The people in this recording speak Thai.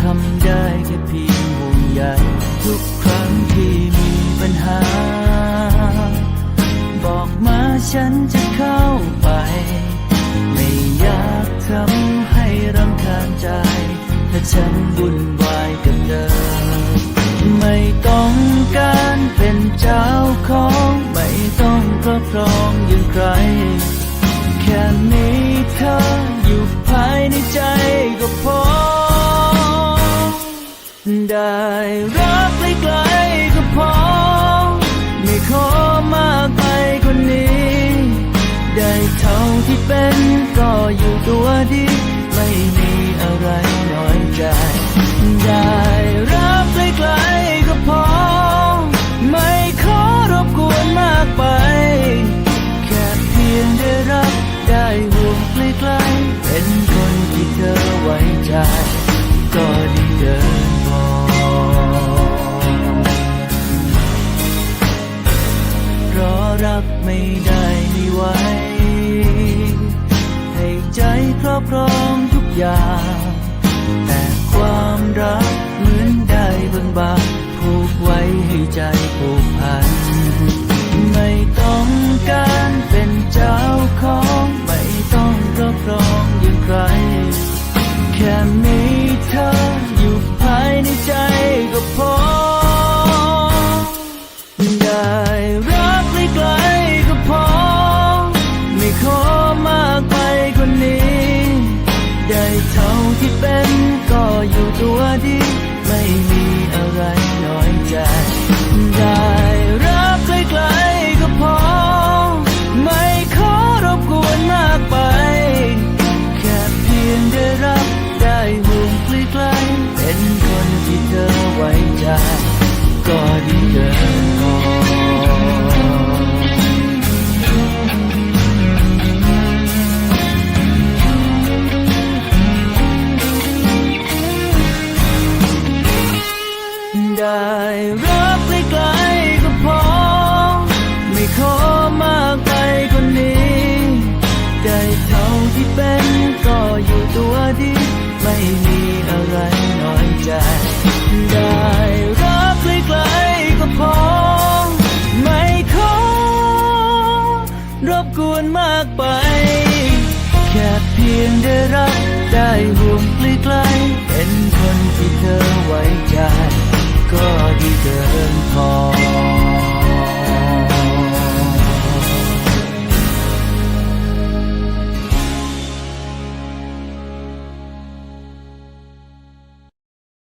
ทำได้แค่เพียงห่วงใยทุกครั้งที่มีปัญหา บอกมาฉันจะเข้าไป ไม่อยากทำให้รำคาญใจ ถ้าฉันวุ่นวายกับเธอไม่ต้องการเป็นเจ้าของ ไม่ต้องครอบครองอย่างใครแค่มีเธอ อยู่ภายในใจก็พอ ได้รักใกล้ๆก็พอ ไม่ขอมากไปกว่านี้ ได้เท่าที่เป็นก็อยู่ตัวดี ไม่มีอะไรน้อยใจ ได้รักใกล้ๆก็พอ ไม่ขอรบกวนมากไป แค่เพียงได้รักได้ห่วงใกล้ เป็นคนที่เธอไว้ใจ ก็ไดีเกินพอเพราะรักไม่ได้ไมีไหวให้ใจครอบครองทุกอย่าง แต่ความรักเหมือนได้บิ่งบางผูกไว้ให้ใจผูก ค่มีเธออยู่ภายในใจก็พอ ได้รักใกล้ๆก็พอ ไม่ขอมากไปกว่านี้ ได้เท่าที่เป็นก็อยู่ตัวดี ไม่มีอะไร ยงได้รับได้ห่วงใกล้ๆเป็นคนที่เธอไว้ใจ